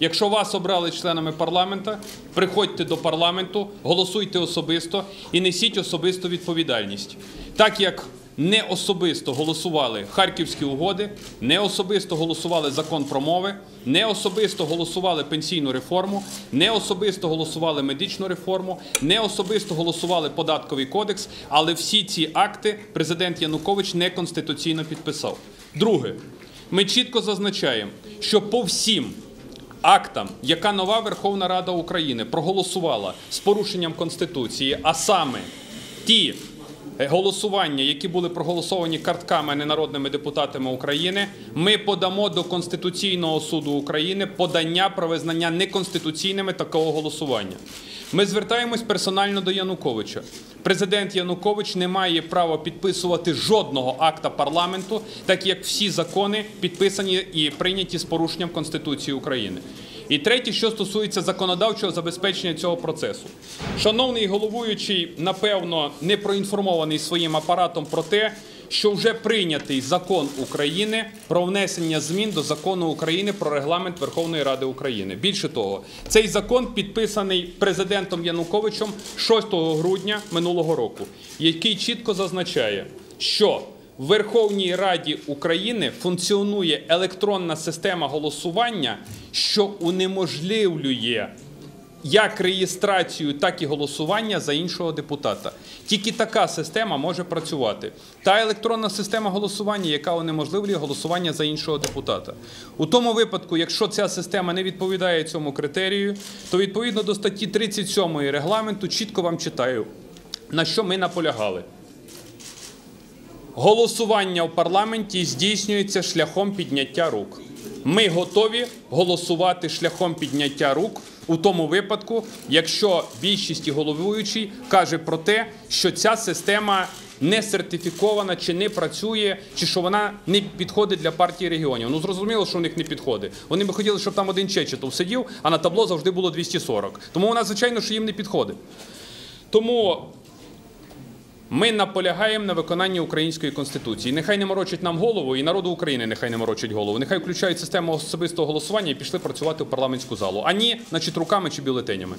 Якщо вас обрали членами парламента, приходьте до парламенту, голосуйте особисто і несіть особисту відповідальність. Так як не особисто голосували харківські угоди, не особисто голосували закон про мови, не особисто голосували пенсійну реформу, не особисто голосували медичну реформу, не особисто голосували податковий кодекс, але всі ці акти президент Янукович неконституційно підписав. Друге, ми чітко зазначаємо, що по всім актам, яка нова Верховна Рада України проголосувала з порушенням Конституції, а саме ті голосування, які були проголосовані картками, а не народними депутатами України, ми подамо до Конституційного суду України подання про визнання неконституційними такого голосування. Ми звертаємось персонально до Януковича. Президент Янукович не має права підписувати жодного акта парламенту, так як всі закони підписані і прийняті з порушенням Конституції України. І третє, що стосується законодавчого забезпечення цього процесу. Шановний головуючий, напевно, не проінформований своїм апаратом про те, що вже прийнятий закон України про внесення змін до закону України про регламент Верховної Ради України. Більше того, цей закон підписаний президентом Януковичем 6 грудня минулого року, який чітко зазначає, що в Верховній Раді України функціонує електронна система голосування, що унеможливлює як реєстрацію, так і голосування за іншого депутата. Тільки така система може працювати. Та електронна система голосування, яка унеможливлює голосування за іншого депутата. У тому випадку, якщо ця система не відповідає цьому критерію, то відповідно до статті 37 регламенту чітко вам читаю, на що ми наполягали. Голосування в парламенті здійснюється шляхом підняття рук. Ми готові голосувати шляхом підняття рук у тому випадку, якщо більшість і головуючий каже про те, що ця система не сертифікована, чи не працює, чи що вона не підходить для партії регіонів. Ну зрозуміло, що у них не підходить. Вони би хотіли, щоб там один Чечетов сидів, а на табло завжди було 240. Тому вона, звичайно, що їм не підходить. Тому ми наполягаємо на виконанні української конституції. Нехай не морочать нам голову, і народу України нехай не морочать голову. Нехай включають систему особистого голосування і пішли працювати в парламентську залу. А ні, значить, руками чи бюлетенями.